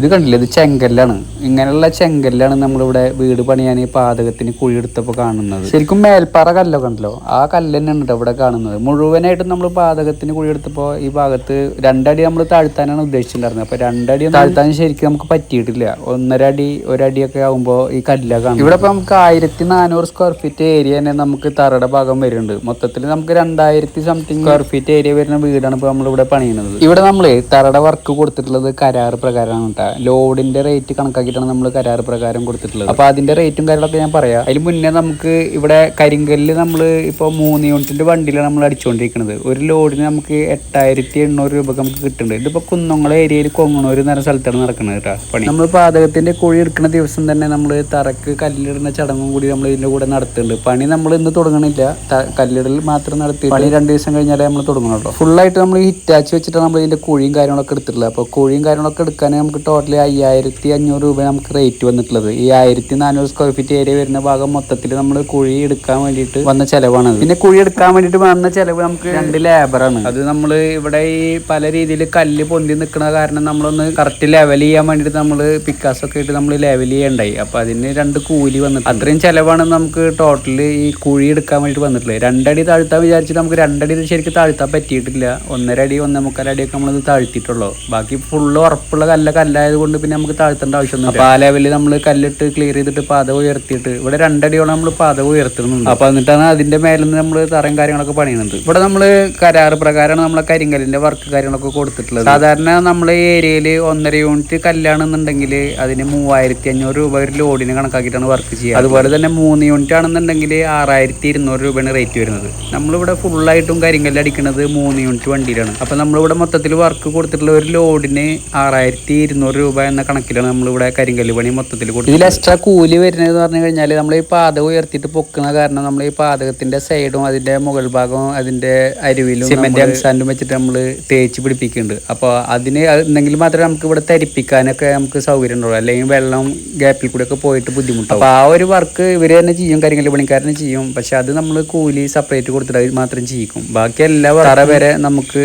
ഇത് കണ്ടില്ലേ? ഇത് ചെങ്കല്ലാണ്. ഇങ്ങനെയുള്ള ചെങ്കല്ലാണ് നമ്മളിവിടെ വീട് പണിയാൻ ഈ പാതകത്തിന് കുഴി എടുത്തപ്പോൾ കാണുന്നത്. ശരിക്കും മേൽപ്പാറ കല്ലൊക്കെ ഉണ്ടല്ലോ ആ കല്ല് തന്നെയാണ് ഉണ്ട് ഇവിടെ കാണുന്നത്. മുഴുവനായിട്ടും നമ്മൾ പാതകത്തിന് കുഴി എടുത്തപ്പോൾ ഈ ഭാഗത്ത് രണ്ടടി നമ്മൾ താഴ്ത്താനാണ് ഉദ്ദേശിച്ചിട്ടുണ്ടായിരുന്നത്. അപ്പോൾ രണ്ടടി താഴ്ത്താൻ ശരിക്കും നമുക്ക് പറ്റിയിട്ടില്ല. ഒന്നര അടി ഒരടിയൊക്കെ ആകുമ്പോൾ ഈ കല്ലൊക്കെ കാണും ഇവിടെ ഇപ്പോൾ നമുക്ക് ആയിരത്തി നാനൂറ് സ്ക്വയർ ഫീറ്റ് ഏരിയ തന്നെ നമുക്ക് തറയുടെ ഭാഗം വരുന്നുണ്ട്. മൊത്തത്തിൽ നമുക്ക് രണ്ടായിരത്തി സംതിങ് സ്ക്വയർ ഫീറ്റ് ഏരിയ വരുന്ന വീടാണ് ഇപ്പോൾ നമ്മളിവിടെ പണിയുന്നത്. ഇവിടെ നമ്മൾ തറയുടെ വർക്ക് കൊടുത്തിട്ടുള്ളത് കരാർ പ്രകാരമാണ് കേട്ടോ ലോഡിന്റെ റേറ്റ് കണക്കാക്കിയിട്ടാണ് നമ്മൾ കരാർ പ്രകാരം കൊടുത്തിട്ടുള്ളത്. അപ്പോൾ അതിന്റെ റേറ്റും കാര്യങ്ങളൊക്കെ ഞാൻ പറയാം. അതിന് മുന്നേ നമുക്ക് ഇവിടെ കരിങ്കല്ല് നമ്മൾ ഇപ്പോൾ മൂന്ന് യൂണിറ്റിന്റെ വണ്ടിയിലാണ് നമ്മൾ അടിച്ചുകൊണ്ടിരിക്കുന്നത് ഒരു ലോഡിന് നമുക്ക് എട്ടായിരത്തി എണ്ണൂറ് രൂപ നമുക്ക് കിട്ടുന്നുണ്ട്. ഇതിപ്പോൾ കുന്നംകുളം ഏരിയയിൽ കൊങ്ങണൂർ എന്ന് പറഞ്ഞ സ്ഥലത്താണ് നടക്കുന്നത് കേട്ടോ പണി. നമ്മൾ പാതകത്തിന്റെ കുഴി എടുക്കുന്ന ദിവസം തന്നെ നമ്മൾ തറക്ക് കല്ലിടുന്ന ചടങ്ങും കൂടി നമ്മൾ ഇതിന്റെ കൂടെ നടത്തുന്നുണ്ട്. പണി നമ്മൾ ഇന്ന് തുടങ്ങണില്ല. കല്ലിടൽ മാത്രം നടത്തി പണി രണ്ട് ദിവസം കഴിഞ്ഞാലേ നമ്മൾ തുടങ്ങണുള്ളൂ ഫുള്ളായിട്ട് നമ്മൾ ഹിറ്റാച്ച് വെച്ചിട്ടാണ് നമ്മൾ ഇതിന്റെ കുഴിയും കാര്യങ്ങളൊക്കെ എടുത്തിട്ടുള്ളത്. അപ്പോൾ കുഴിയും കാര്യങ്ങളൊക്കെ എടുക്കാൻ നമുക്ക് ടോട്ടലി അയ്യായിരത്തി അഞ്ഞൂറ് രൂപ നമുക്ക് റേറ്റ് വന്നിട്ടുള്ളത്. ഈ ആയിരത്തി നാനൂറ് സ്ക്വയർ ഫീറ്റ് ഏരിയ വരുന്ന ഭാഗം മൊത്തത്തിൽ നമ്മൾ കുഴി എടുക്കാൻ വേണ്ടിയിട്ട് വന്ന ചെലവാണ് പിന്നെ കുഴി എടുക്കാൻ വേണ്ടിയിട്ട് വന്ന ചെലവ് നമുക്ക് രണ്ട് ലേബറാണ് അത് നമ്മൾ ഇവിടെ ഈ പല രീതിയിൽ കല്ല് പൊന്തി നിൽക്കുന്ന കാരണം നമ്മളൊന്ന് കറക്റ്റ് ലെവൽ ചെയ്യാൻ വേണ്ടിയിട്ട് നമ്മൾ പിക്കാസൊക്കെ ഇട്ട് നമ്മൾ ലെവൽ ചെയ്യണ്ടായി. അപ്പൊ അതിന് രണ്ട് കൂലി വന്നിട്ട് അത്രയും ചെലവാണ് നമുക്ക് ടോട്ടൽ ഈ കുഴി എടുക്കാൻ വേണ്ടിയിട്ട് വന്നിട്ടുള്ളത്. രണ്ടടി താഴ്ത്താൻ വിചാരിച്ചിട്ട് നമുക്ക് രണ്ടടി ശരിക്കും താഴ്ത്താൻ പറ്റിയിട്ടില്ല. ഒന്നര അടി ഒന്നേ മുക്കാൽ അടിയൊക്കെ നമ്മളത് താഴ്ത്തിയിട്ടുള്ളൂ. ബാക്കി ഫുള്ള് ഉറപ്പുള്ള കല്ല കല്ലായത് കൊണ്ട് പിന്നെ നമുക്ക് താഴ്ത്തേണ്ട ആവശ്യമൊന്നും അപ്പോൾ ആ ലെവലിൽ നമ്മൾ കല്ലിട്ട് ക്ലിയർ ചെയ്തിട്ട് പാത ഉയർത്തിയിട്ട് ഇവിടെ രണ്ടടിയോളം നമ്മൾ പാത ഉയർത്തുന്നുണ്ട്. അപ്പോൾ എന്നിട്ടാണ് അതിന്റെ മേലെ നിന്ന് നമ്മൾ തറയും കാര്യങ്ങളൊക്കെ പണിയുന്നത് ഇവിടെ നമ്മൾ കരാറ് പ്രകാരമാണ് നമ്മളെ കരിങ്കല്ലിന്റെ വർക്ക് കാര്യങ്ങളൊക്കെ കൊടുത്തിട്ടുള്ളത്. സാധാരണ നമ്മളെ ഏരിയയിൽ ഒന്നര യൂണിറ്റ് കല്ലാണെന്നുണ്ടെങ്കിൽ അതിന് മൂവായിരത്തി അഞ്ഞൂറ് രൂപ ഒരു ലോഡിന് കണക്കാക്കിയിട്ടാണ് വർക്ക് ചെയ്യുക. അതുപോലെ തന്നെ മൂന്ന് യൂണിറ്റ് ആണെന്നുണ്ടെങ്കിൽ ആറായിരത്തി ഇരുന്നൂറ് രൂപയാണ് റേറ്റ് വരുന്നത്. നമ്മളിവിടെ ഫുള്ളായിട്ടും കരിങ്കല്ല് അടിക്കുന്നത് മൂന്ന് യൂണിറ്റ് വണ്ടിയിലാണ്. അപ്പോൾ നമ്മളിവിടെ മൊത്തത്തിൽ വർക്ക് കൊടുത്തിട്ടുള്ള ഒരു ലോഡിന് ആറായിരത്തി ഇരുന്നൂറ് രൂപ എന്ന കണക്കിലാണ് നമ്മളിവിടെ കരിങ്കല്ല് പണി മൊത്തത്തിൽ കൊടുക്കുന്നത്. ഇതിൽ എക്സ്ട്രാ കൂലി വരുന്നത് പറഞ്ഞു കഴിഞ്ഞാൽ നമ്മൾ ഈ പാതകം ഉയർത്തിയിട്ട് പൊക്കുന്ന കാരണം നമ്മൾ ഈ പാതകത്തിന്റെ സൈഡും അതിന്റെ മുകൾ ഭാഗവും അതിന്റെ അരുവിലും സിമെന്റ് അംസാൻഡും വെച്ചിട്ട് നമ്മൾ തേച്ച് പിടിപ്പിക്കുന്നുണ്ട്. അപ്പോൾ അതിന് ഉണ്ടെങ്കിൽ മാത്രമേ നമുക്ക് ഇവിടെ തരിപ്പിക്കാനൊക്കെ നമുക്ക് സൗകര്യം ഉണ്ടാവുള്ളൂ. അല്ലെങ്കിൽ വെള്ളം ഗ്യാപ്പിൽ കൂടെ ഒക്കെ പോയിട്ട് ബുദ്ധിമുട്ടാവും. അപ്പോൾ ആ ഒരു വർക്ക് ഇവർ തന്നെ ചെയ്യും കരിങ്കല്ല് പണിക്കാരനെ ചെയ്യും. പക്ഷെ അത് നമ്മൾ കൂലി സെപ്പറേറ്റ് കൊടുത്തിട്ട് മാത്രം ചെയ്യിക്കും. ബാക്കി എല്ലാ തറ വരെ നമുക്ക്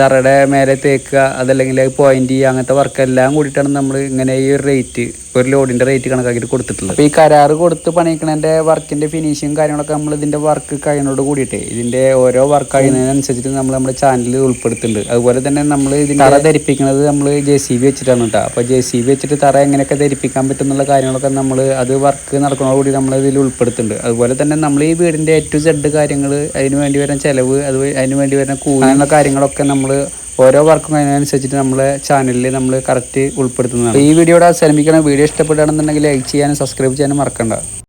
തറയുടെ മേലെ തേക്കുക അതല്ലെങ്കിൽ പോയിന്റ് ചെയ്യുക അങ്ങനത്തെ വർക്ക് എല്ലാം കൂടിയിട്ടാണ് നമ്മൾ ഇങ്ങനെ ഈ ഒരു റേറ്റ് ഒരു ലോഡിന്റെ റേറ്റ് കണക്കാക്കിയിട്ട് കൊടുത്തിട്ടുള്ളത്. അപ്പോൾ ഈ കരാറ് കൊടുത്ത് പണിയിക്കണതിന്റെ വർക്കിന്റെ ഫിനിഷിങ് കാര്യങ്ങളൊക്കെ നമ്മൾ ഇതിന്റെ വർക്ക് കഴിയുന്നതോട് കൂടിയിട്ട് ഇതിന്റെ ഓരോ വർക്ക് കഴിയുന്നതിനനുസരിച്ചിട്ട് നമ്മൾ നമ്മുടെ ചാനലിൽ ഉൾപ്പെടുത്തുന്നുണ്ട്. അതുപോലെ തന്നെ നമ്മൾ ഇതിന്റെ തറ ധരിപ്പിക്കുന്നത് നമ്മൾ ജെ സി ബി വെച്ചിട്ടാണ് കേട്ടോ അപ്പോൾ ജെ സി ബി വെച്ചിട്ട് തറ എങ്ങനെയൊക്കെ ധരിപ്പിക്കാൻ പറ്റുന്നുള്ള കാര്യങ്ങളൊക്കെ നമ്മൾ അത് വർക്ക് നടക്കുന്നതോടുകൂടി നമ്മൾ ഇതിൽ ഉൾപ്പെടുത്തുന്നുണ്ട്. അതുപോലെ തന്നെ നമ്മൾ ഈ വീടിന്റെ എ ടു സെഡ് കാര്യങ്ങൾ അതിന് വേണ്ടി വരുന്ന ചിലവ് അത് അതിന് വേണ്ടി വരുന്ന കൂലി കാര്യങ്ങളൊക്കെ നമ്മൾ ഓരോ വർക്കും അതിനനുസരിച്ചിട്ട് നമ്മളെ ചാനലിൽ നമ്മൾ കറക്റ്റ് ഉൾപ്പെടുത്തുന്നതാണ്. ഈ വീഡിയോയുടെ അവസാനിപ്പിക്കണം വീഡിയോ ഇഷ്ടപ്പെടുകയാണെന്നുണ്ടെങ്കിൽ ലൈക്ക് ചെയ്യാനും സബ്സ്ക്രൈബ് ചെയ്യാനും മറക്കണ്ട.